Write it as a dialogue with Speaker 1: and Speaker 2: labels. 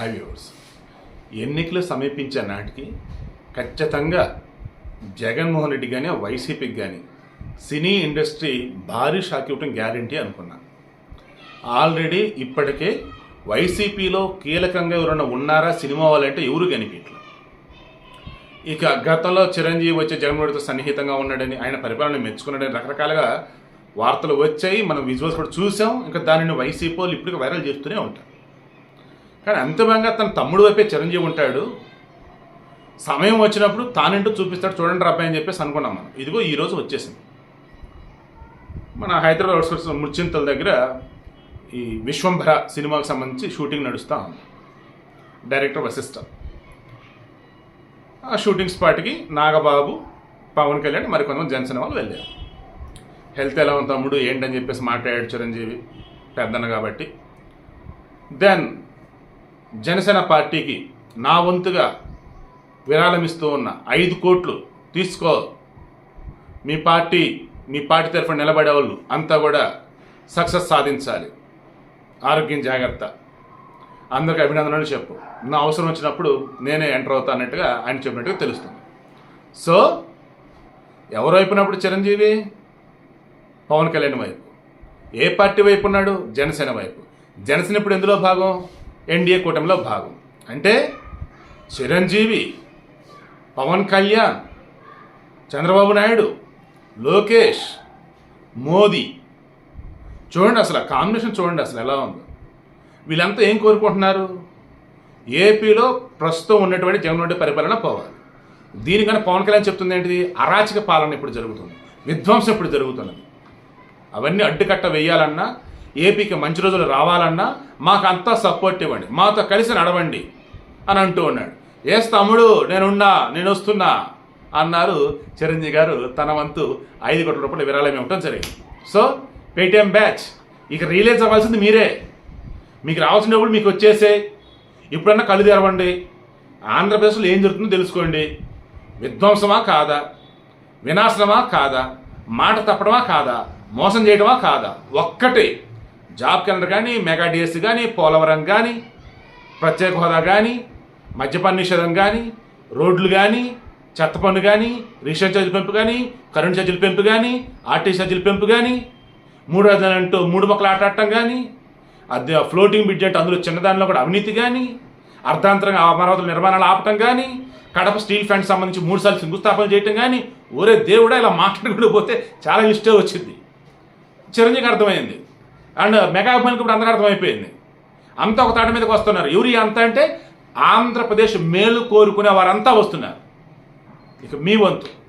Speaker 1: High viewers ఎన్నికలు సమీపించే నాటికి ఖచ్చితంగా జగన్మోహన్ రెడ్డి కానీ వైసీపీకి కానీ సినీ ఇండస్ట్రీ భారీ షాక్ ఇవ్వటం గ్యారంటీ అనుకున్నా. ఆల్రెడీ ఇప్పటికే వైసీపీలో కీలకంగా ఎవరైనా ఉన్నారా సినిమా వాళ్ళంటే ఎవరు కనిపించలేదు ఇక గతంలో చిరంజీవి వచ్చే జగన్మోహన్ రెడ్డితో సన్నిహితంగా ఉన్నాడని ఆయన పరిపాలన మెచ్చుకున్నాడని రకరకాలుగా వార్తలు వచ్చాయి. మనం విజువల్స్ కూడా చూసాం. ఇంకా దానిని వైసీపీ వాళ్ళు ఇప్పటికీ వైరల్ చేస్తూనే ఉంటారు. కానీ అంతిమంగా తన తమ్ముడు వైపే చిరంజీవి ఉంటాడు. సమయం వచ్చినప్పుడు తానేంటో చూపిస్తాడు చూడండి రా అబ్బాయి అని చెప్పేసి అనుకున్నాం మనం. ఇదిగో ఈరోజు వచ్చేసింది. మన హైదరాబాద్ అవుట్స్కట్స్ ముచ్చింతల దగ్గర ఈ విశ్వంభర సినిమాకి సంబంధించి షూటింగ్ నడుస్తూ ఉంది. డైరెక్టర్ వశిష్ఠ ఆ షూటింగ్ స్పాట్కి నాగబాబు పవన్ కళ్యాణ్ మరికొంతమంది జనసేన వాళ్ళు వెళ్ళారు. హెల్త్ ఎలా ఉంది తమ్ముడు? ఏంటని చెప్పేసి మాట్లాడాడు చిరంజీవి పెద్దన్న కాబట్టి. దెన్ జనసేన పార్టీకి నా వంతుగా విరాళం ఇస్తూ ఉన్న ఐదు కోట్లు తీసుకో. మీ పార్టీ మీ పార్టీ తరఫున నిలబడే వాళ్ళు అంతా కూడా సక్సెస్ సాధించాలి. ఆరోగ్యం జాగ్రత్త. అందరికి అభినందనలు చెప్పు. నా అవసరం వచ్చినప్పుడు నేనే ఎంటర్ అవుతా అన్నట్టుగా ఆయన చెప్పినట్టుగా తెలుస్తుంది. సో ఎవరు వైపునప్పుడు చిరంజీవి? పవన్ కళ్యాణ్ వైపు. ఏ పార్టీ వైపు ఉన్నాడు? జనసేన వైపు. జనసేన ఇప్పుడు ఎందులో భాగం? ఎన్డీఏ కూటమిలో భాగం. అంటే చిరంజీవి పవన్ కళ్యాణ్ చంద్రబాబు నాయుడు లోకేష్ మోదీ. చూడండి అసలు కాంబినేషన్ చూడండి అసలు ఎలా ఉందో. వీళ్ళంతా ఏం కోరుకుంటున్నారు? ఏపీలో ప్రస్తుతం ఉన్నటువంటి జగన్ రెడ్డి పరిపాలన పోవాలి. దీనికన్నా పవన్ కళ్యాణ్ చెప్తుంది ఏంటిది? అరాచక పాలన ఇప్పుడు జరుగుతుంది. విధ్వంసం ఇప్పుడు జరుగుతున్నది. అవన్నీ అడ్డుకట్ట వేయాలన్నా ఏపీకి మంచి రోజులు రావాలన్నా మాకు అంతా సపోర్ట్ ఇవ్వండి. మాతో కలిసి నడవండి అని అంటూ ఉన్నాడు. ఏస్ తమ్ముడు నేనున్నా నేను వస్తున్నా అన్నారు చిరంజీవి గారు. తన వంతు ఐదు కోట్ల రూపాయల విరాళం ఇవ్వటం జరిగింది. సో పేటిఎం బ్యాచ్ ఇక రిలీజ్ అవ్వాల్సింది మీరే. మీకు రావాల్సిన డబ్బులు మీకు వచ్చేసే. ఇప్పుడన్నా కళ్ళు తెరవండి. ఆంధ్రప్రదేశ్లో ఏం జరుగుతుందో తెలుసుకోండి. విధ్వంసమా కాదా? వినాశనమా కాదా? మాట తప్పడమా కాదా? మోసం చేయడమా కాదా? ఒక్కటే జాబ్ క్యాలెండర్ కానీ మెగా డిఎస్సి కానీ పోలవరం కానీ ప్రత్యేక హోదా కానీ మద్యపాన నిషేధం కానీ రోడ్లు కానీ చెత్త పన్ను కానీ రిక్షా ఛార్జీల పెంపు కానీ కరెంట్ ఛార్జీల పెంపు కానీ ఆర్టీ ఛార్జీల పెంపు కానీ మూడు అంటూ మూడు మొక్కలు ఆట ఆడటం కానీ అది ఫ్లోటింగ్ బిడ్జెట్ అందులో చిన్నదానిలో కూడా అవినీతి కానీ అర్ధాంతరంగా అమరావతుల నిర్మాణాలు ఆపటం కానీ కడప స్టీల్ ఫ్యాంట్ సంబంధించి మూడు సార్లు శంకుస్థాపన చేయటం కానీ ఒరే దేవుడా ఇలా మాట్లాడుకుంటూ పోతే చాలా ఇష్టం వచ్చింది. చిరంజీవికి అర్థమైంది. అండ్ మెగా అభిమానికి ఇప్పుడు అందరూ అర్థమైపోయింది. అంతా ఒక తాటి మీదకి వస్తున్నారు. ఎవరి అంత అంటే ఆంధ్రప్రదేశ్ మేలు కోరుకునే వారంతా వస్తున్నారు. ఇక మీ వంతు.